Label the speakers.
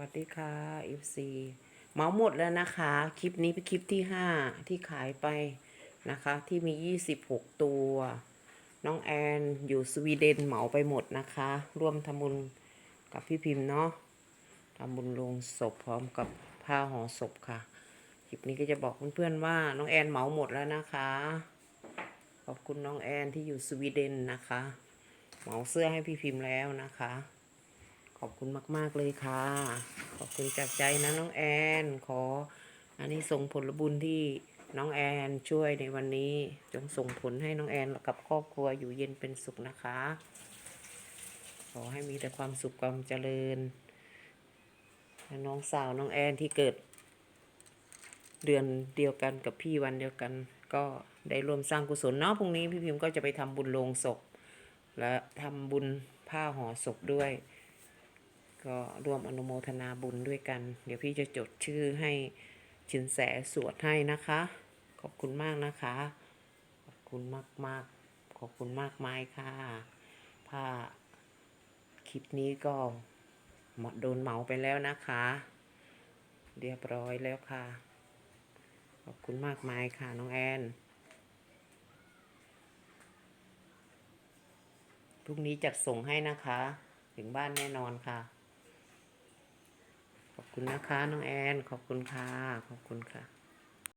Speaker 1: วัสดีค่ะ FC เหมาหมดแล้วนะคะ คลิปนี้เป็นคลิปที่5ที่ขายไปนะคะ ที่มี26ตัว น้องแอนอยู่สวีเดนเหมาไปหมดนะคะ ร่วมทำบุญกับพี่พิมพ์เนาะทำบุญลงศพพร้อมกับผ้าห่อศพค่ะ คลิปนี้ก็จะบอกเพื่อนๆว่าน้องแอนเหมาหมดแล้วนะคะ ขอบคุณน้องแอนที่อยู่สวีเดนนะคะ เหมาเสื้อให้พี่พิมพ์แล้วนะคะ ขอบคุณมาก ๆ เลยค่ะ ขอบคุณจากใจนะน้องแอน ขออันนี้ส่งผลบุญที่น้องแอนช่วยในวันนี้ จงส่งผลให้น้องแอนกับครอบครัวอยู่เย็นเป็นสุขนะคะ ขอให้มีแต่ความสุขความเจริญและน้องสาวน้องแอนที่เกิด เดือนเดียวกันกับพี่วันเดียวกัน ก็ได้ร่วมสร้างกุศลเนาะพรุ่งนี้พี่พิมพ์ก็จะไปทำบุญโลงศพ และทำบุญผ้าห่อศพด้วย ก็ร่วมอนุโมทนาบุญด้วยกัน เดี๋ยวพี่จะจดชื่อให้ชินแสสวดให้นะคะ ขอบคุณมากนะคะ ขอบคุณมากมากขอบคุณมากมายค่ะผ้าคลิปนี้ก็หมดโดนเหมาไปแล้วนะคะ เรียบร้อยแล้วค่ะ ขอบคุณมากมายค่ะน้องแอนพรุ่งนี้จัดส่งให้นะคะ ถึงบ้านแน่นอนค่ะ คุณนะคะน้องแอน ขอบคุณค่ะ ขอบคุณค่ะ